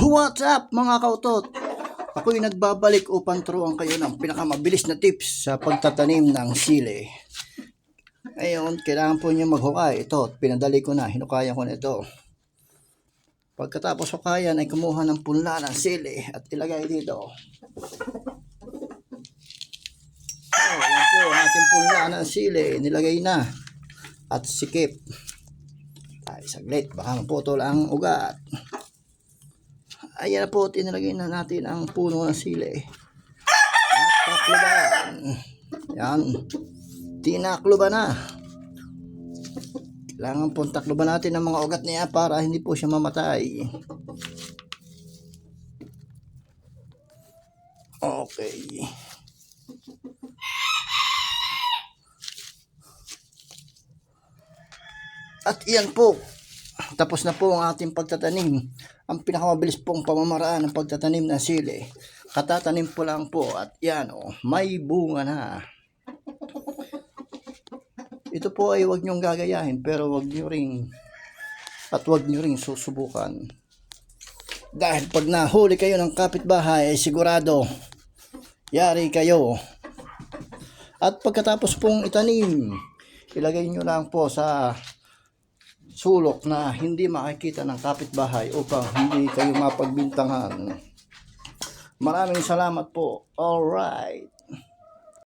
What's up mga kautot? Ako'y nagbabalik upang turuan kayo ng pinakamabilis na tips sa pagtatanim ng sili. Ngayon, kailangan po niyo maghukay. Ito, pinadali ko na, hinukayan ko na ito. Pagkatapos hukayan ay kumuha ng punla ng sili at ilagay dito. Oh, yan po ating punla ng sili. Nilagay na. At sikip. Ay, saglit. Baka maputol ang ugat. Ayan na po, tinilagay na natin ang puno ng sili. At takluban. Yan. Tinakluban na. Kailangan po takluban natin ang mga ugat niya para hindi po siya mamatay. Okay. At iyan po, tapos na po ang ating pagtatanim. Ang pinakamabilis pong pamamaraan ng pagtatanim ng sili. Katatanim po lang po at yan o, may bunga na. Ito po ay huwag niyong gagayahin pero huwag niyo ring at huwag niyo ring susubukan. Dahil pag nahuli kayo ng kapitbahay ay sigurado yari kayo. At pagkatapos pong itanim, ilagay nyo lang po sa sulok na hindi makikita ng kapitbahay upang hindi kayo mapagbintangan. Maraming salamat po. All right.